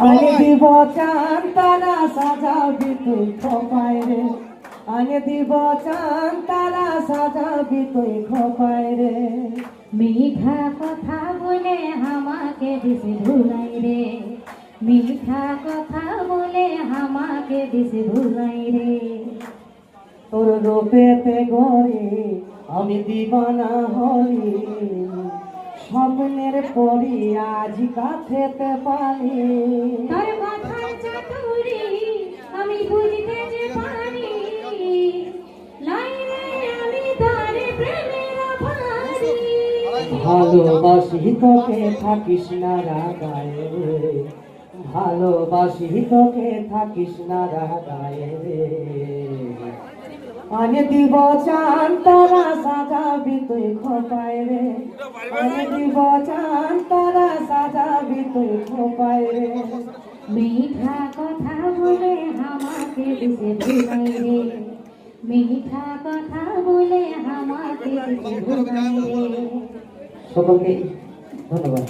আনে দিব চান তারা সাজাবি তুই খোপায় রে। আনে দিব চান তারা সাজাবি তুই খোপায় রে। মিঠা কথা বলে আমাকে দিছে ভুলাই রে। মিঠা কথা বলে আমাকে দিছে ভুলাই রে। তোর রূপেতে গড়ে আমি দিবানা হলি স্বপ্নের পরি আজ কাছেতে পারি তোর কথার চাতুরি আমি বুঝতে যে পারি। ভালোবাসি তোকে থাকিস না রাগায় ভালোবাসি তোকে থাকিস না রাগায় আনে দিব চান তারা তুই খোপায় রে। দিব চান তারা সাজাবি তুই খোপায় রে। মিঠা কথা বলে আমাকে দিতে ভুলাই রে। মিঠা কথা বলে আমাকে দিতে ভুলাই সকলকে ধন্যবাদ।